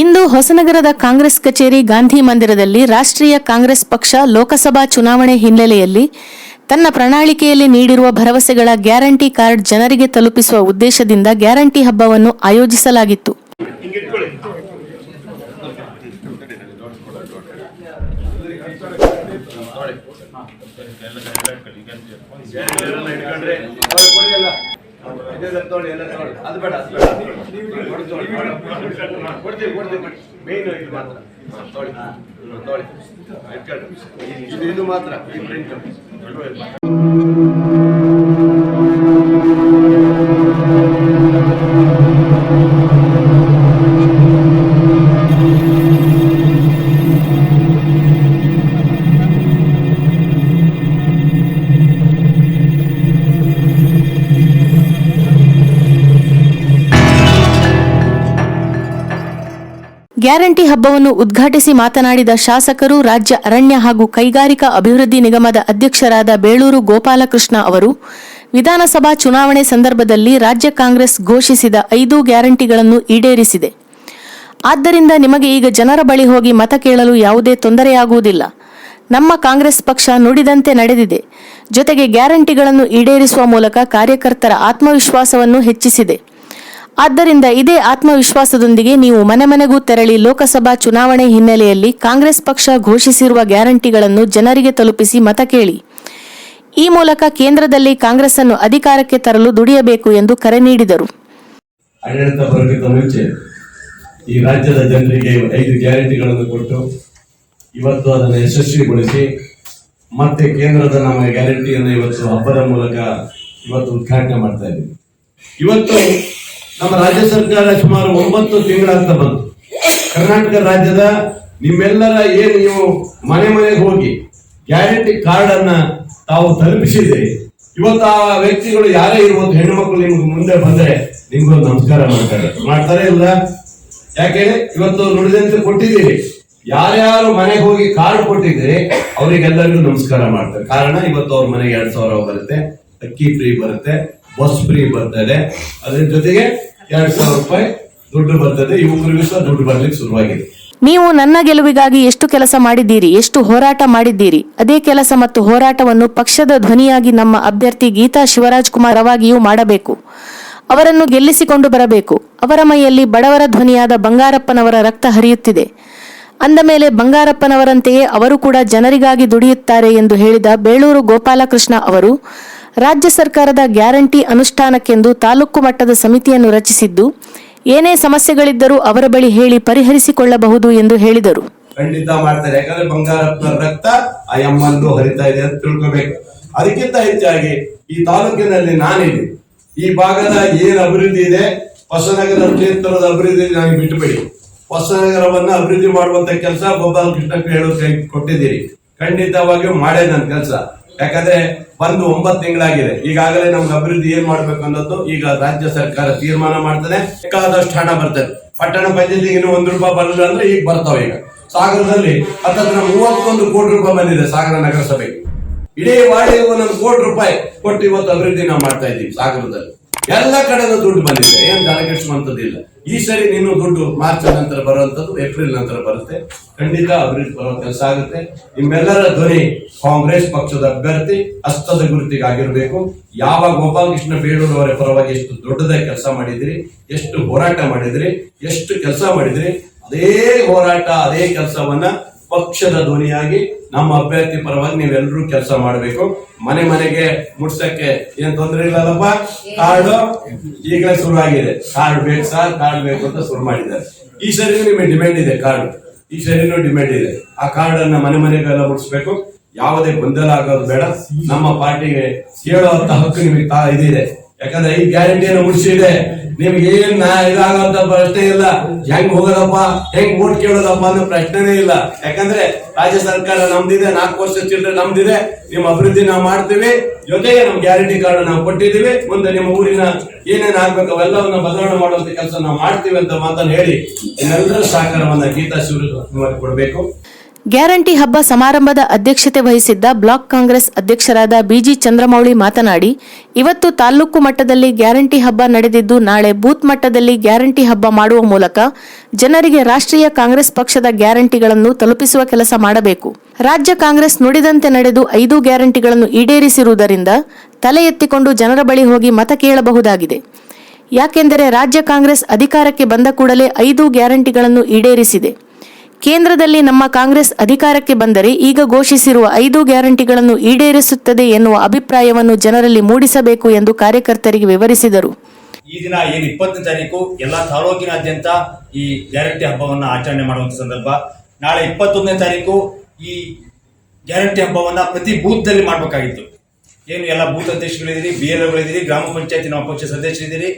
ಇಂದು ಹೊಸನಗರದ ಕಾಂಗ್ರೆಸ್ ಕಚೇರಿ ಗಾಂಧಿ ಮಂದಿರದಲ್ಲಿ ರಾಷ್ಟ್ರೀಯ ಕಾಂಗ್ರೆಸ್ ಪಕ್ಷ ಲೋಕಸಭಾ ಚುನಾವಣೆ ಹಿನ್ನೆಲೆಯಲ್ಲಿ ತನ್ನ ಪ್ರಣಾಳಿಕೆಯಲ್ಲಿ ನೀಡಿರುವ ಭರವಸೆಗಳ ಗ್ಯಾರಂಟಿ ಕಾರ್ಡ್ ಜನರಿಗೆ ತಲುಪಿಸುವ ಉದ್ದೇಶದಿಂದ ಗ್ಯಾರಂಟಿ ಹಬ್ಬವನ್ನು ಆಯೋಜಿಸಲಾಗಿತ್ತು. ಮೇನ್ ಇದು ಮಾತ್ರ ಇದು ಮಾತ್ರ ಈ ಪ್ರಿಂಟ್ ಗ್ಯಾರಂಟಿ ಹಬ್ಬವನ್ನು ಉದ್ಘಾಟಿಸಿ ಮಾತನಾಡಿದ ಶಾಸಕರು, ರಾಜ್ಯ ಅರಣ್ಯ ಹಾಗೂ ಕೈಗಾರಿಕಾ ಅಭಿವೃದ್ಧಿ ನಿಗಮದ ಅಧ್ಯಕ್ಷರಾದ ಬೇಳೂರು ಗೋಪಾಲಕೃಷ್ಣ ಅವರು, ವಿಧಾನಸಭಾ ಚುನಾವಣೆ ಸಂದರ್ಭದಲ್ಲಿ ರಾಜ್ಯ ಕಾಂಗ್ರೆಸ್ ಘೋಷಿಸಿದ ಐದು ಗ್ಯಾರಂಟಿಗಳನ್ನು ಈಡೇರಿಸಿದೆ. ಆದ್ದರಿಂದ ನಿಮಗೆ ಈಗ ಜನರ ಬಳಿ ಹೋಗಿ ಮತ ಕೇಳಲು ಯಾವುದೇ ತೊಂದರೆಯಾಗುವುದಿಲ್ಲ. ನಮ್ಮ ಕಾಂಗ್ರೆಸ್ ಪಕ್ಷ ನುಡಿದಂತೆ ನಡೆದಿದೆ. ಜೊತೆಗೆ ಗ್ಯಾರಂಟಿಗಳನ್ನು ಈಡೇರಿಸುವ ಮೂಲಕ ಕಾರ್ಯಕರ್ತರ ಆತ್ಮವಿಶ್ವಾಸವನ್ನು ಹೆಚ್ಚಿಸಿದೆ. ಆದ್ದರಿಂದ ಇದೇ ಆತ್ಮವಿಶ್ವಾಸದೊಂದಿಗೆ ನೀವು ಮನೆ ಮನೆಗೂ ತೆರಳಿ ಲೋಕಸಭಾ ಚುನಾವಣೆ ಹಿನ್ನೆಲೆಯಲ್ಲಿ ಕಾಂಗ್ರೆಸ್ ಪಕ್ಷ ಘೋಷಿಸಿರುವ ಗ್ಯಾರಂಟಿಗಳನ್ನು ಜನರಿಗೆ ತಲುಪಿಸಿ ಮತ ಕೇಳಿ. ಈ ಮೂಲಕ ಕೇಂದ್ರದಲ್ಲಿ ಕಾಂಗ್ರೆಸ್ ಅನ್ನು ಅಧಿಕಾರಕ್ಕೆ ತರಲು ದುಡಿಯಬೇಕು ಎಂದು ಕರೆ ನೀಡಿದರು. ಆಡಳಿತ ಬರೋಕ್ಕಿಂತ ಮುಂಚೆ ಈ ರಾಜ್ಯದ ಜನರಿಗೆ ಐದು ಗ್ಯಾರಂಟಿಗಳನ್ನು ಕೊಟ್ಟು ಇವತ್ತು ಅದನ್ನು ಯಶಸ್ವಿಗೊಳಿಸಿ ಮತ್ತೆ ಕೇಂದ್ರದ ನಮ್ಮ ಗ್ಯಾರಂಟಿಯನ್ನು ಇವತ್ತು ಹಬ್ಬದ ಮೂಲಕ ಇವತ್ತು ಉದ್ಘಾಟನೆ ಮಾಡ್ತಾ ಇದ್ದೀವಿ. ಇವತ್ತು ನಮ್ಮ ರಾಜ್ಯ ಸರ್ಕಾರ ಸುಮಾರು ಒಂಬತ್ತು ತಿಂಗಳಂತ ಬಂತು. ಕರ್ನಾಟಕ ರಾಜ್ಯದ ನಿಮ್ಮೆಲ್ಲರ ಏನು ನೀವು ಮನೆ ಮನೆಗೆ ಹೋಗಿ ಗ್ಯಾರಂಟಿ ಕಾರ್ಡ್ ಅನ್ನ ತಾವು ತಲುಪಿಸಿದ್ರಿ. ಇವತ್ತು ಆ ವ್ಯಕ್ತಿಗಳು ಯಾರೇ ಇರ್ಬೋದು ಹೆಣ್ಣು ಮಕ್ಕಳು ನಿಮ್ಗೆ ಮುಂದೆ ಬಂದ್ರೆ ನಿಮ್ಗೊಂದು ನಮಸ್ಕಾರ ಮಾಡ್ತಾರೆ ಮಾಡ್ತಾರೆ ಇಲ್ಲ? ಯಾಕೆ? ಇವತ್ತು ನುಡಿದಂತೆ ಕೊಟ್ಟಿದ್ದೀರಿ. ಯಾರ್ಯಾರು ಮನೆಗೆ ಹೋಗಿ ಕಾರ್ಡ್ ಕೊಟ್ಟಿದ್ರೆ ಅವರಿಗೆಲ್ಲರಿಗೂ ನಮಸ್ಕಾರ ಮಾಡ್ತಾರೆ. ಕಾರಣ ಇವತ್ತು ಅವ್ರ ಮನೆಗೆ ಎರಡ್ ಸಾವಿರ ಬರುತ್ತೆ ಅಕ್ಕಿ ಫ್ರೀ ಬರುತ್ತೆ ಬಸ್ ಫ್ರೀ ಬರ್ತದೆ. ಅದ್ರ ಜೊತೆಗೆ ಎರಡ್ ಸಾವಿರ ರೂಪಾಯಿ ದುಡ್ಡು ಬರ್ತದೆ ಯುವಕರಿಗೂ ಸಹ ದುಡ್ಡು ಬರ್ಲಿಕ್ಕೆ ಶುರುವಾಗಿದೆ. ನೀವು ನನ್ನ ಗೆಲುವಿಗಾಗಿ ಎಷ್ಟು ಕೆಲಸ ಮಾಡಿದ್ದೀರಿ, ಎಷ್ಟು ಹೋರಾಟ ಮಾಡಿದ್ದೀರಿ, ಅದೇ ಕೆಲಸ ಮತ್ತು ಹೋರಾಟವನ್ನು ಪಕ್ಷದ ಧ್ವನಿಯಾಗಿ ನಮ್ಮ ಅಭ್ಯರ್ಥಿ ಗೀತಾ ಶಿವರಾಜ್ ಕುಮಾರ್ ಮಾಡಬೇಕು. ಅವರನ್ನು ಗೆಲ್ಲಿಸಿಕೊಂಡು ಬರಬೇಕು. ಅವರ ಮೈಯಲ್ಲಿ ಬಡವರ ಧ್ವನಿಯಾದ ಬಂಗಾರಪ್ಪನವರ ರಕ್ತ ಹರಿಯುತ್ತಿದೆ. ಅಂದ ಮೇಲೆ ಬಂಗಾರಪ್ಪನವರಂತೆಯೇ ಅವರು ಕೂಡ ಜನರಿಗಾಗಿ ದುಡಿಯುತ್ತಾರೆ ಎಂದು ಹೇಳಿದ ಬೇಳೂರು ಗೋಪಾಲಕೃಷ್ಣ ಅವರು ರಾಜ್ಯ ಸರ್ಕಾರದ ಗ್ಯಾರಂಟಿ ಅನುಷ್ಠಾನಕ್ಕೆಂದು ತಾಲೂಕು ಮಟ್ಟದ ಸಮಿತಿಯನ್ನು ರಚಿಸಿದ್ದು, ಏನೇ ಸಮಸ್ಯೆಗಳಿದ್ದರೂ ಅವರ ಬಳಿ ಹೇಳಿ ಪರಿಹರಿಸಿಕೊಳ್ಳಬಹುದು ಎಂದು ಹೇಳಿದರು. ಖಂಡಿತ ಮಾಡ್ತಾರೆ. ಯಾಕಂದ್ರೆ ಬಂಗಾರಪ್ಪನ ರಕ್ತ ಆ ಎಮ್ಮಂದು ಹರಿತಾ ಇದೆ ಅಂತ ತಿಳ್ಕೊಬೇಕು. ಅದಕ್ಕಿಂತ ಹೆಚ್ಚಾಗಿ ಈ ತಾಲೂಕಿನಲ್ಲಿ ನಾನಿದೆ ಈ ಭಾಗದ ಏನ್ ಅಭಿವೃದ್ಧಿ ಇದೆ, ಹೊಸನಗರ ಕ್ಷೇತ್ರದ ಅಭಿವೃದ್ಧಿ ನನಗೆ ಬಿಟ್ಟುಬಿಡಿ ಹೊಸನಗರವನ್ನ ಅಭಿವೃದ್ಧಿ ಮಾಡುವಂತ ಕೆಲಸ ಗೋಪಾಲ ಕೃಷ್ಣ ಹೇಳೋಕೆ ಕೊಟ್ಟಿದ್ದೀರಿ. ಖಂಡಿತವಾಗಿಯೂ ಮಾಡೇ ನನ್ನ ಕೆಲಸ. ಯಾಕಂದ್ರೆ ಬಂದು ಒಂಬತ್ತು ತಿಂಗಳಾಗಿದೆ. ಈಗಾಗಲೇ ನಮ್ಗೆ ಅಭಿವೃದ್ಧಿ ಏನ್ ಮಾಡ್ಬೇಕು ಅನ್ನೋದು ಈಗ ರಾಜ್ಯ ಸರ್ಕಾರ ತೀರ್ಮಾನ ಮಾಡ್ತದೆ. ಬೇಕಾದಷ್ಟು ಹಣ ಬರ್ತದೆ. ಪಟ್ಟಣ ಪಂಚಾಯತಿಗೆ ಇನ್ನು ಒಂದು ರೂಪಾಯಿ ಬರಲಿಲ್ಲ ಅಂದ್ರೆ ಈಗ ಬರ್ತಾವೆ ಈಗ. ಸಾಗರದಲ್ಲಿ ಹತ್ತತ್ರ ಮೂವತ್ತೊಂದು ಕೋಟಿ ರೂಪಾಯಿ ಬಂದಿದೆ ಸಾಗರ ನಗರಸಭೆಗೆ. ಇಡೀ ವಾರ್ಡಿಗೆ ಒಂದೊಂದು ಕೋಟಿ ರೂಪಾಯಿ ಕೊಟ್ಟು ಇವತ್ತು ಅಭಿವೃದ್ಧಿ ನಾವು ಮಾಡ್ತಾ ಇದ್ದೀವಿ ಸಾಗರದಲ್ಲಿ. ಎಲ್ಲ ಕಡೆನೂ ದುಡ್ಡು ಬಂದಿದೆ. ಏನ್ ತಲೆಕೆಡಿಸುವಂತದ್ದಿಲ್ಲ ಈ ಸರಿ ನೀನು ದುಡ್ಡು ಮಾರ್ಚ್ ನಂತರ ಬರುವಂತದ್ದು ಏಪ್ರಿಲ್ ನಂತರ ಬರುತ್ತೆ. ಖಂಡಿತ ಅಭಿವೃದ್ಧಿ ಬರುವ ಕೆಲಸ ಆಗುತ್ತೆ. ನಿಮ್ಮೆಲ್ಲರ ಧ್ವನಿ ಕಾಂಗ್ರೆಸ್ ಪಕ್ಷದ ಅಭ್ಯರ್ಥಿ ಹಸ್ತದ ಗುರುತಿಗಾಗಿರ್ಬೇಕು. ಯಾವಾಗ ಗೋಪಾಲಕೃಷ್ಣ ಬೇಳೂರು ಅವರ ಪರವಾಗಿ ಎಷ್ಟು ದೊಡ್ಡದಾಗಿ ಕೆಲಸ ಮಾಡಿದಿರಿ, ಎಷ್ಟು ಹೋರಾಟ ಮಾಡಿದಿರಿ, ಎಷ್ಟು ಕೆಲಸ ಮಾಡಿದಿರಿ, ಅದೇ ಹೋರಾಟ, ಅದೇ ಕೆಲಸವನ್ನ ಪಕ್ಷದ ಧ್ವನಿಯಾಗಿ ನಮ್ಮ ಅಭ್ಯರ್ಥಿ ಪರವಾಗಿ ನೀವೆಲ್ಲರೂ ಕೆಲಸ ಮಾಡಬೇಕು. ಮನೆ ಮನೆಗೆ ಮುಟ್ಸಕ್ಕೆ ಏನ್ ತೊಂದರೆ ಇಲ್ಲಲ್ಲಪ್ಪ? ಕಾರ್ಡ್? ಈಗಲೇ ಶುರುವಾಗಿದೆ. ಕಾರ್ಡ್ ಬೇಕು ಸರ್, ಕಾರ್ಡ್ ಬೇಕು ಅಂತ ಶುರು ಮಾಡಿದ್ದಾರೆ. ಈ ಸರಿನೂ ನಿಮಗೆ ಡಿಮ್ಯಾಂಡ್ ಇದೆ ಕಾರ್ಡ್. ಈ ಸರಿನೂ ಡಿಮ್ಯಾಂಡ್ ಇದೆ. ಆ ಕಾರ್ಡ್ ಅನ್ನ ಮನೆ ಮನೆಗೆಲ್ಲ ಮುಟ್ಸ್ಬೇಕು. ಯಾವುದೇ ಗೊಂದಲ ಆಗೋದು ಬೇಡ. ನಮ್ಮ ಪಾರ್ಟಿಗೆ ಕೇಳುವಂತ ಹಕ್ಕು ನಿಮಗೆ ಇದಿದೆ. ಯಾಕಂದ್ರೆ ಈ ಗ್ಯಾರಂಟಿಯನ್ನು ಮುಗಿಸಿದೆ ನಿಮ್ಗೆ ಏನ್ ನಾ ಇದಾಗುವಂತ ಪ್ರಶ್ನೆ ಇಲ್ಲ. ಹೆಂಗ್ ಹೋಗೋದಪ್ಪ? ಹೆಂಗ್ ಓಟ್ ಕೇಳೋದಪ್ಪ ಅನ್ನೋ ಪ್ರಶ್ನೆನೇ ಇಲ್ಲ. ಯಾಕಂದ್ರೆ ರಾಜ್ಯ ಸರ್ಕಾರ ನಮ್ದಿದೆ, ನಾಲ್ಕು ವರ್ಷ ಚಿಲ್ಲರೆ ನಮ್ದಿದೆ. ನಿಮ್ಮ ಅಭಿವೃದ್ಧಿ ನಾವು ಮಾಡ್ತೀವಿ. ಜೊತೆಗೆ ನಮ್ ಗ್ಯಾರಂಟಿ ಕಾರ್ಡ್ ನಾವು ಕೊಟ್ಟಿದ್ದೀವಿ. ಮುಂದೆ ನಿಮ್ಮ ಊರಿನ ಏನೇನ್ ಆಗ್ಬೇಕು ಅವೆಲ್ಲವನ್ನ ಬದಲಾವಣೆ ಮಾಡುವಂತ ಕೆಲಸ ನಾವು ಮಾಡ್ತೀವಿ ಅಂತ ಮಾತನ್ನ ಹೇಳಿ ಎಲ್ಲರೂ ಸಹಕಾರವನ್ನ ಗೀತಾ ಶಿವರು ಕೊಡಬೇಕು ಗ್ಯಾರಂಟಿ ಹಬ್ಬ ಸಮಾರಂಭದ ಅಧ್ಯಕ್ಷತೆ ವಹಿಸಿದ್ದ ಬ್ಲಾಕ್ ಕಾಂಗ್ರೆಸ್ ಅಧ್ಯಕ್ಷರಾದ ಬಿಜಿ ಚಂದ್ರಮೌಳಿ ಮಾತನಾಡಿ, ಇವತ್ತು ತಾಲೂಕು ಮಟ್ಟದಲ್ಲಿ ಗ್ಯಾರಂಟಿ ಹಬ್ಬ ನಡೆದಿದ್ದು ನಾಳೆ ಬೂತ್ ಮಟ್ಟದಲ್ಲಿ ಗ್ಯಾರಂಟಿ ಹಬ್ಬ ಮಾಡುವ ಮೂಲಕ ಜನರಿಗೆ ರಾಷ್ಟ್ರೀಯ ಕಾಂಗ್ರೆಸ್ ಪಕ್ಷದ ಗ್ಯಾರಂಟಿಗಳನ್ನು ತಲುಪಿಸುವ ಕೆಲಸ ಮಾಡಬೇಕು. ರಾಜ್ಯ ಕಾಂಗ್ರೆಸ್ ನುಡಿದಂತೆ ನಡೆದು ಐದು ಗ್ಯಾರಂಟಿಗಳನ್ನು ಈಡೇರಿಸಿರುವುದರಿಂದ ತಲೆ ಎತ್ತಿಕೊಂಡು ಜನರ ಬಳಿ ಹೋಗಿ ಮತ ಕೇಳಬಹುದಾಗಿದೆ. ಯಾಕೆಂದರೆ ರಾಜ್ಯ ಕಾಂಗ್ರೆಸ್ ಅಧಿಕಾರಕ್ಕೆ ಬಂದ ಕೂಡಲೇ ಐದು ಗ್ಯಾರಂಟಿಗಳನ್ನು ಈಡೇರಿಸಿದೆ. ಕೇಂದ್ರದಲ್ಲಿ ನಮ್ಮ ಕಾಂಗ್ರೆಸ್ ಅಧಿಕಾರಕ್ಕೆ ಬಂದರೆ ಈಗ ಘೋಷಿಸಿರುವ ಐದು ಗ್ಯಾರಂಟಿಗಳನ್ನು ಈಡೇರಿಸುತ್ತದೆ ಎನ್ನುವ ಅಭಿಪ್ರಾಯವನ್ನು ಜನರಲ್ಲಿ ಮೂಡಿಸಬೇಕು ಎಂದು ಕಾರ್ಯಕರ್ತರಿಗೆ ವಿವರಿಸಿದರು. ಈ ದಿನ ಏನು ಇಪ್ಪತ್ತನೇ ತಾರೀಕು ಎಲ್ಲ ತಾಲೂಕಿನಾದ್ಯಂತ ಈ ಗ್ಯಾರಂಟಿ ಹಬ್ಬವನ್ನು ಆಚರಣೆ ಮಾಡುವಂತ ಸಂದರ್ಭ. ನಾಳೆ ಇಪ್ಪತ್ತೊಂದನೇ ತಾರೀಕು ಈ ಗ್ಯಾರಂಟಿ ಹಬ್ಬವನ್ನು ಪ್ರತಿ ಬೂತ್ನಲ್ಲಿ ಮಾಡಬೇಕಾಗಿತ್ತು. ಏನು ಎಲ್ಲ ಬೂತ್ ಅಧ್ಯಕ್ಷಗಳಿದ್ದೀರಿ ಬಿ ಎಲ್ ಗ್ರಾಮ ಪಂಚಾಯತಿ ನಮ್ಮ ಪಕ್ಷ ಸದಸ್ಯರಿದ್ದೀರಿ,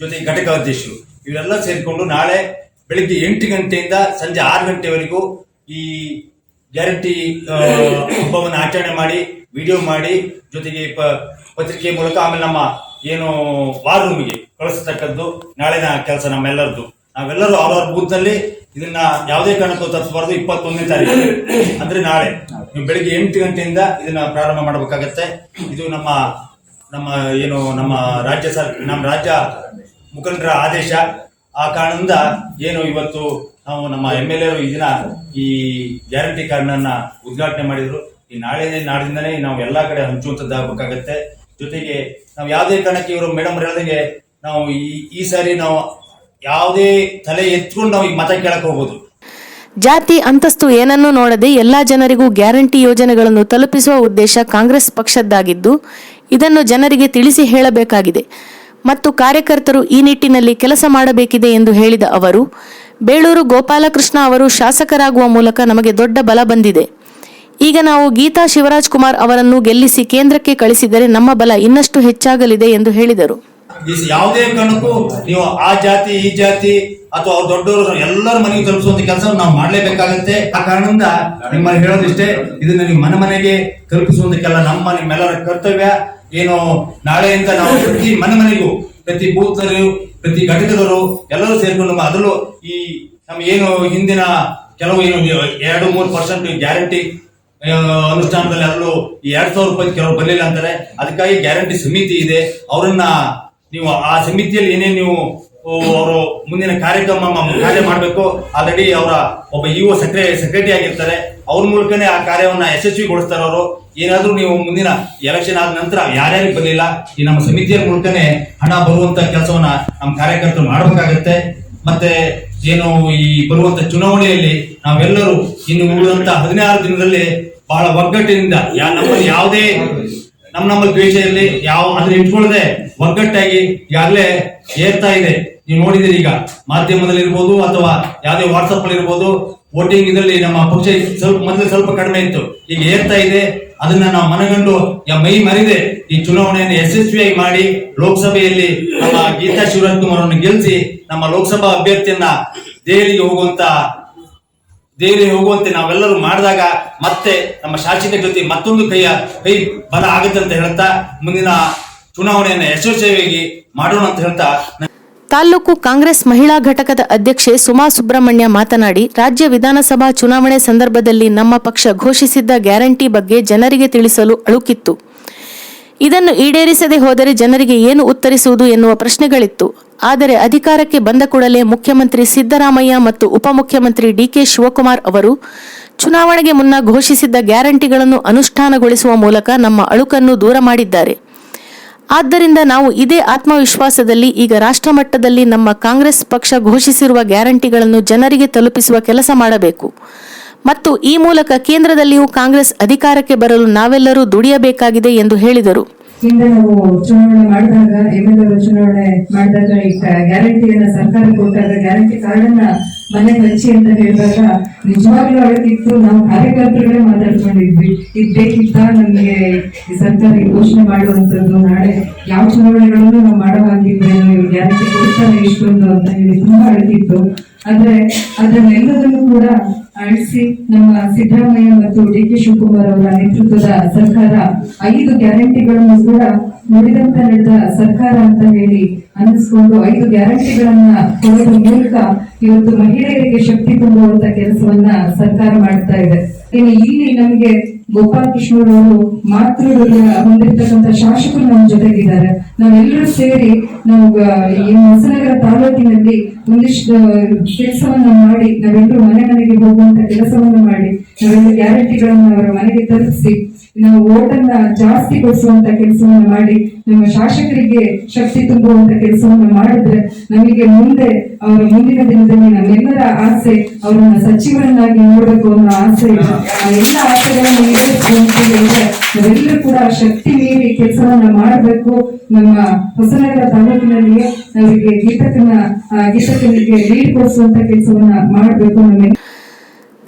ಜೊತೆಗೆ ಘಟಕ ಅಧ್ಯಕ್ಷರು. ಇವರೆಲ್ಲ ಸೇರಿಕೊಂಡು ನಾಳೆ ಬೆಳಿಗ್ಗೆ ಎಂಟು ಗಂಟೆಯಿಂದ ಸಂಜೆ ಆರು ಗಂಟೆವರೆಗೂ ಈ ಗ್ಯಾರಂಟಿ ಹಬ್ಬವನ್ನು ಆಚರಣೆ ಮಾಡಿ ವಿಡಿಯೋ ಮಾಡಿ, ಜೊತೆಗೆ ಪತ್ರಿಕೆ ಮೂಲಕ ಆಮೇಲೆ ನಮ್ಮ ಏನು ವಾರ್ ರೂಮಿಗೆ ಕಳಿಸತಕ್ಕದ್ದು ನಾಳಿನ ಕೆಲಸ ನಮ್ಮೆಲ್ಲರದ್ದು. ನಾವೆಲ್ಲರೂ ಅವ್ರವ್ರ ಬೂತ್ನಲ್ಲಿ ಇದನ್ನ ಯಾವುದೇ ಕಾರಣಕ್ಕೂ ತಪ್ಪಿಸಬಾರ್ದು ಇಪ್ಪತ್ತೊಂದನೇ ತಾರೀಕು. ಅಂದ್ರೆ ನಾಳೆ. ಬೆಳಿಗ್ಗೆ ಎಂಟು ಗಂಟೆಯಿಂದ ಇದನ್ನ ಪ್ರಾರಂಭ ಮಾಡಬೇಕಾಗತ್ತೆ. ಇದು ನಮ್ಮ ನಮ್ಮ ಏನು, ನಮ್ಮ ರಾಜ್ಯ ಸರ್, ನಮ್ಮ ರಾಜ್ಯ ಮುಖಂಡರ ಆದೇಶ. ಆ ಕಾರಣದಿಂದ ಏನು ಇವತ್ತು ನಾವು ನಮ್ಮ ಎಂ ಎಲ್ ಈ ದಿನ ಈ ಗ್ಯಾರಂಟಿ ಕಾರ್ಡ್ನನ್ನ ಉದ್ಘಾಟನೆ ಮಾಡಿದ್ರು. ಈ ನಾಳೆನೇ ನಾಡಿಂದನೇ ನಾವು ಎಲ್ಲಾ ಕಡೆ ಹಂಚುವಂತದ್ದಾಗಬೇಕಾಗತ್ತೆ. ಜೊತೆಗೆ ನಾವು ಯಾವುದೇ ಕಾರಣಕ್ಕೆ ಇವರು ಮೇಡಮ್ ಹೇಳ್ದಂಗೆ ನಾವು ಈ ಈ ಸಾರಿ ನಾವು ಯಾವುದೇ ತಲೆ ಎತ್ಕೊಂಡು ನಾವು ಈ ಮತ ಕೇಳಕ್ ಹೋಗ್ಬೋದು. ಜಾತಿ, ಅಂತಸ್ತು ಏನನ್ನೂ ನೋಡದೆ ಎಲ್ಲಾ ಜನರಿಗೂ ಗ್ಯಾರಂಟಿ ಯೋಜನೆಗಳನ್ನು ತಲುಪಿಸುವ ಉದ್ದೇಶ ಕಾಂಗ್ರೆಸ್ ಪಕ್ಷದ್ದಾಗಿದ್ದು ಇದನ್ನು ಜನರಿಗೆ ತಿಳಿಸಿ ಹೇಳಬೇಕಾಗಿದೆ. ಮತ್ತು ಕಾರ್ಯಕರ್ತರು ಈ ನಿಟ್ಟಿನಲ್ಲಿ ಕೆಲಸ ಮಾಡಬೇಕಿದೆ ಎಂದು ಹೇಳಿದ ಅವರು, ಬೇಳೂರು ಗೋಪಾಲಕೃಷ್ಣ ಅವರು ಶಾಸಕರಾಗುವ ಮೂಲಕ ನಮಗೆ ದೊಡ್ಡ ಬಲ ಬಂದಿದೆ. ಈಗ ನಾವು ಗೀತಾ ಶಿವರಾಜ್ ಕುಮಾರ್ ಅವರನ್ನು ಗೆಲ್ಲಿಸಿ ಕೇಂದ್ರಕ್ಕೆ ಕಳಿಸಿದರೆ ನಮ್ಮ ಬಲ ಇನ್ನಷ್ಟು ಹೆಚ್ಚಾಗಲಿದೆ ಎಂದು ಹೇಳಿದರು. ಯಾವುದೇ ಕಾರಣಕ್ಕೂ ನೀವು ಆ ಜಾತಿ, ಈ ಜಾತಿ ಅಥವಾ ದೊಡ್ಡವರು ಎಲ್ಲರ ಮನೆಗೆ ತಲುಪಿಸುವಂತ ಕೆಲಸ ನಾವು ಮಾಡಲೇಬೇಕಾಗುತ್ತೆ. ಆ ಕಾರಣದಿಂದ ನಿಮ್ಮ ಹೇಳೋದಿಷ್ಟೇ, ಇದನ್ನ ನಿಮ್ಮ ಮನೆ ಮನೆಗೆ ತಲುಪಿಸುವಂತಕ್ಕೆಲ್ಲ ನಮ್ಮ ನಿಮ್ಮೆಲ್ಲರ ಕರ್ತವ್ಯ. ಏನು ನಾಳೆಯಿಂದ ನಾವು ಪ್ರತಿ ಮನೆ ಮನೆಗೂ, ಪ್ರತಿ ಬೂತರು ಪ್ರತಿ ಘಟಕದವರು ಎಲ್ಲರೂ ಸೇರಿಕೊಂಡು ಅದರಲ್ಲೂ ಈ ನಮ್ಮ ಏನು ಹಿಂದಿನ ಕೆಲವು ಏನು ಎರಡು ಮೂರು ಪರ್ಸೆಂಟ್ ಗ್ಯಾರಂಟಿ ಅನುಷ್ಠಾನದಲ್ಲಿ ಅದರಲ್ಲೂ ಈ ಎರಡ್ ಸಾವಿರ ರೂಪಾಯಿ ಕೆಲವರು ಬರಲಿಲ್ಲ ಅಂತಾರೆ. ಅದಕ್ಕಾಗಿ ಗ್ಯಾರಂಟಿ ಸಮಿತಿ ಇದೆ. ಅವರನ್ನ ನೀವು ಆ ಸಮಿತಿಯಲ್ಲಿ ಏನೇನು ನೀವು ಅವರು ಮುಂದಿನ ಕಾರ್ಯಕ್ರಮ ಕಾರ್ಯ ಮಾಡಬೇಕು ಆಲ್ರೆಡಿ ಅವರ ಒಬ್ಬ ಇಒ ಸೆಕ್ರೆ ಸೆಕ್ರೆಟರಿ ಆಗಿರ್ತಾರೆ. ಅವ್ರ ಮೂಲಕನೇ ಆ ಕಾರ್ಯವನ್ನ ಯಶಸ್ವಿಗೊಳಿಸ್ತಾರ ಅವರು ಏನಾದ್ರೂ ನೀವು ಮುಂದಿನ ಎಲೆಕ್ಷನ್ ಆದ ನಂತರ ಯಾರ್ಯಾರಿಗೆ ಬರಲಿಲ್ಲ, ಈ ನಮ್ಮ ಸಮಿತಿಯ ಮೂಲಕನೇ ಹಣ ಬರುವಂತ ಕೆಲಸವನ್ನ ನಮ್ಮ ಕಾರ್ಯಕರ್ತರು ಮಾಡಬೇಕಾಗತ್ತೆ. ಮತ್ತೆ ಏನು ಈ ಬರುವಂತ ಚುನಾವಣೆಯಲ್ಲಿ ನಾವೆಲ್ಲರೂ ಇನ್ನು ಉಳಿದಂತ ಹದಿನಾರು ದಿನದಲ್ಲಿ ಬಹಳ ಒಗ್ಗಟ್ಟಿನಿಂದ ಯಾ- ನಮ್ಮಲ್ಲಿ ಯಾವುದೇ ನಮ್ಮ ನಮ್ಮಲ್ಲಿ ದ್ವೇಷ ಇರಲಿ, ಯಾವ ಅದನ್ನ ಇಟ್ಕೊಳ್ಳದೆ ಒಗ್ಗಟ್ಟಾಗಿ ಈಗಾಗಲೇ ಏರ್ತಾ ಇದೆ. ನೀವು ನೋಡಿದಿರಿ ಈಗ ಮಾಧ್ಯಮದಲ್ಲಿ ಇರ್ಬೋದು ಅಥವಾ ಯಾವುದೇ ವಾಟ್ಸಪ್ ಅಲ್ಲಿ ಇರ್ಬೋದು ವೋಟಿಂಗ್ ಇದರಲ್ಲಿ ನಮ್ಮ ಪಕ್ಷ ಸ್ವಲ್ಪ ಮೊದಲು ಸ್ವಲ್ಪ ಕಡಿಮೆ ಇತ್ತು. ಈಗ ಏರ್ತಾ ಇದೆ, ಅದನ್ನ ನಾವು ಮನಗಂಡು ಮೈ ಮರಿದೆ ಈ ಚುನಾವಣೆಯನ್ನು ಯಶಸ್ವಿಯಾಗಿ ಮಾಡಿ ಲೋಕಸಭೆಯಲ್ಲಿ ನಮ್ಮ ಗೀತಾ ಶಿವರಾಜ್ ಕುಮಾರ್ ಅವರನ್ನು ಗೆಲ್ಲಿಸಿ ನಮ್ಮ ಲೋಕಸಭಾ ಅಭ್ಯರ್ಥಿಯನ್ನ ದೆಹಲಿಗೆ ಹೋಗುವಂತ ದೆಹಲಿಗೆ ಹೋಗುವಂತೆ ನಾವೆಲ್ಲರೂ ಮಾಡಿದಾಗ ಮತ್ತೆ ನಮ್ಮ ಶಾಸಕ ಜೊತೆ ಮತ್ತೊಂದು ಕೈಯ ಕೈ ಬಲ ಆಗುತ್ತೆ ಅಂತ ಹೇಳ್ತಾ ಮುಂದಿನ ಚುನಾವಣೆಯನ್ನು ಯಶಸ್ವಿಯಾಗಿ ಮಾಡೋಣ ಅಂತ ಹೇಳ್ತಾ ತಾಲೂಕು ಕಾಂಗ್ರೆಸ್ ಮಹಿಳಾ ಘಟಕದ ಅಧ್ಯಕ್ಷೆ ಸುಮಾ ಸುಬ್ರಹ್ಮಣ್ಯ ಮಾತನಾಡಿ, ರಾಜ್ಯ ವಿಧಾನಸಭಾ ಚುನಾವಣೆ ಸಂದರ್ಭದಲ್ಲಿ ನಮ್ಮ ಪಕ್ಷ ಘೋಷಿಸಿದ್ದ ಗ್ಯಾರಂಟಿ ಬಗ್ಗೆ ಜನರಿಗೆ ತಿಳಿಸಲು ಅಳುಕಿತ್ತು. ಇದನ್ನು ಈಡೇರಿಸದೆ ಹೋದರೆ ಜನರಿಗೆ ಏನು ಉತ್ತರಿಸುವುದು ಎನ್ನುವ ಪ್ರಶ್ನೆಗಳಿತ್ತು. ಆದರೆ ಅಧಿಕಾರಕ್ಕೆ ಬಂದ ಕೂಡಲೇ ಮುಖ್ಯಮಂತ್ರಿ ಸಿದ್ದರಾಮಯ್ಯ ಮತ್ತು ಉಪಮುಖ್ಯಮಂತ್ರಿ ಡಿಕೆ ಶಿವಕುಮಾರ್ ಅವರು ಚುನಾವಣೆಗೆ ಮುನ್ನ ಘೋಷಿಸಿದ್ದ ಗ್ಯಾರಂಟಿಗಳನ್ನು ಅನುಷ್ಠಾನಗೊಳಿಸುವ ಮೂಲಕ ನಮ್ಮ ಅಳುಕನ್ನು ದೂರ ಮಾಡಿದ್ದಾರೆ. ಆದ್ದರಿಂದ ನಾವು ಇದೇ ಆತ್ಮವಿಶ್ವಾಸದಲ್ಲಿ ಈಗ ರಾಷ್ಟ್ರ ಮಟ್ಟದಲ್ಲಿ ನಮ್ಮ ಕಾಂಗ್ರೆಸ್ ಪಕ್ಷ ಘೋಷಿಸಿರುವ ಗ್ಯಾರಂಟಿಗಳನ್ನು ಜನರಿಗೆ ತಲುಪಿಸುವ ಕೆಲಸ ಮಾಡಬೇಕು. ಮತ್ತು ಈ ಮೂಲಕ ಕೇಂದ್ರದಲ್ಲಿಯೂ ಕಾಂಗ್ರೆಸ್ ಅಧಿಕಾರಕ್ಕೆ ಬರಲು ನಾವೆಲ್ಲರೂ ದುಡಿಯಬೇಕಾಗಿದೆ ಎಂದು ಹೇಳಿದರು. ಹಿಂದೆ ನಾವು ಚುನಾವಣೆ ಮಾಡಿದಾಗ ಎಂ ಎಲ್ ಚುನಾವಣೆ ಮಾಡಿದಾಗ ಈ ಗ್ಯಾರಂಟಿಯನ್ನ ಸರ್ಕಾರ ಕೊಟ್ಟಾಗ ಗ್ಯಾರಂಟಿ ಕಾರ್ಡ್ ಅನ್ನ ಮನೆ ಹಚ್ಚಿ ಅಂತ ಹೇಳಿದಾಗ ನಿಜವಾಗ್ಲೂ ಅಳಕಿತ್ತು ನಾವು ಕಾರ್ಯಕರ್ತರುಗಳೇ ಮಾತಾಡ್ಕೊಂಡಿದ್ವಿ. ಇದು ಬೇಕಿತ್ತ ನಮಗೆ ಸರ್ಕಾರ ಘೋಷಣೆ ಮಾಡುವಂತದ್ದು ನಾಳೆ ಯಾವ ಚುನಾವಣೆಗಳನ್ನು ನಾವು ಮಾಡೋ ಹಾಗಿದ್ರೆ ಗ್ಯಾರಂಟಿ ಕೊಡ್ತಾರೆ ಇಷ್ಟೊಂದು ಅಂತ ಹೇಳಿ ತುಂಬಾ ಅಳಕಿತ್ತು ಆದ್ರೆ ಅದನ್ನೆಲ್ಲದನ್ನು ಕೂಡ ಅಳಿಸಿ ನಮ್ಮ ಸಿದ್ದರಾಮಯ್ಯ ಮತ್ತು ಡಿ ಕೆ ಶಿವಕುಮಾರ್ ಅವರ ನೇತೃತ್ವದ ಸರ್ಕಾರ ಐದು ಗ್ಯಾರಂಟಿಗಳನ್ನು ಕೂಡ ನುಡಿದಂತ ನಡೆದ ಸರ್ಕಾರ ಅಂತ ಹೇಳಿ ಅನ್ನಿಸ್ಕೊಂಡು ಐದು ಗ್ಯಾರಂಟಿಗಳನ್ನ ಕೊಡುವ ಮೂಲಕ ಇವತ್ತು ಮಹಿಳೆಯರಿಗೆ ಶಕ್ತಿ ತುಂಬುವಂತ ಕೆಲಸವನ್ನ ಸರ್ಕಾರ ಮಾಡ್ತಾ ಇದೆ. ಇನ್ನು ಇಲ್ಲಿ ನಮಗೆ ಗೋಪಾಲಕೃಷ್ಣರವರು ಮಾತೃ ಹೊಂದಿರತಕ್ಕಂತ ಶಾಸಕರು ನಮ್ಮ ಜೊತೆಗಿದ್ದಾರೆ. ನಾವೆಲ್ಲರೂ ಸೇರಿ ನಾವು ಈ ಹೊಸನಗರ ತಾಲೂಕಿನಲ್ಲಿ ಒಂದಿಷ್ಟು ಕೆಲಸವನ್ನ ಮಾಡಿ, ನಾವೆಲ್ಲರೂ ಮನೆ ಮನೆಗೆ ಹೋಗುವಂತ ಕೆಲಸವನ್ನ ಮಾಡಿ ನಾವೆಲ್ಲ ಗ್ಯಾರಂಟಿಗಳನ್ನ ಅವರ ಮನೆಗೆ ತಲುಪಿಸಿ ನಾವು ಓಟನ್ನ ಜಾಸ್ತಿ ಕೊಡಿಸುವಂತ ಕೆಲಸವನ್ನು ಮಾಡಿ, ನಮ್ಮ ಶಾಸಕರಿಗೆ ಶಕ್ತಿ ತುಂಬುವಂತ ಕೆಲಸವನ್ನು ಮಾಡಿದ್ರೆ ನಮಗೆ ಮುಂದೆ, ಅವರ ಮುಂದಿನ ದಿನದಲ್ಲಿ ನಮ್ಮೆಲ್ಲರ ಆಸೆ ಅವರನ್ನ ಸಚಿವರನ್ನಾಗಿ ನೋಡಬೇಕು ಅನ್ನೋ ಆಸೆ ಎಲ್ಲ ಆಸೆಗಳನ್ನು ಹೇಳಿದ್ರೆ ನಾವೆಲ್ಲರೂ ಕೂಡ ಶಕ್ತಿ ಮೀರಿ ಕೆಲಸವನ್ನ ಮಾಡಬೇಕು. ನಮ್ಮ ಹೊಸನಗರ ತಾಲೂಕಿನಲ್ಲಿ ಅವರಿಗೆ ಗೀತಕನ ಆ ಗೀತಕನಿಗೆ ಲೀಡ್ ಕೊಡಿಸುವಂತ ಕೆಲಸವನ್ನ ಮಾಡಬೇಕು ನಮ್ಮ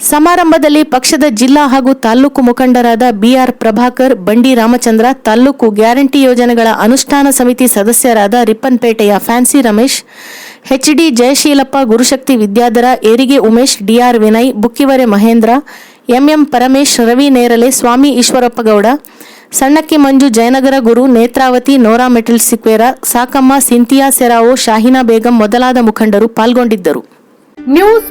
ಸಮಾರಂಭದಲ್ಲಿ ಪಕ್ಷದ ಜಿಲ್ಲಾ ಹಾಗೂ ತಾಲೂಕು ಮುಖಂಡರಾದ ಬಿಆರ್ ಪ್ರಭಾಕರ್, ಬಂಡಿ ರಾಮಚಂದ್ರ, ತಾಲೂಕು ಗ್ಯಾರಂಟಿ ಯೋಜನೆಗಳ ಅನುಷ್ಠಾನ ಸಮಿತಿ ಸದಸ್ಯರಾದ ರಿಪ್ಪನ್ಪೇಟೆಯ fancy Ramesh, HD Jayasheelappa, Gurushakti Vidyadhara, ಏರಿಗೆ Umesh, DR Vinay, Bukkivare Mahendra, MM Paramesh, Ravi Nerale Swamy Eshwarappagowda Sannakki Manju Jayanagara Guru, Netravati, ನೋರಾ ಮೆಟಲ್ ಸಿಕ್ವೇರ, ಸಾಕಮ್ಮ ಸಿಂತಿಯಾ ಸೆರಾವೋ, ಶಾಹಿನಾ ಬೇಗಂ ಮೊದಲಾದ ಮುಖಂಡರು ಪಾಲ್ಗೊಂಡಿದ್ದರು. ನ್ಯೂಸ್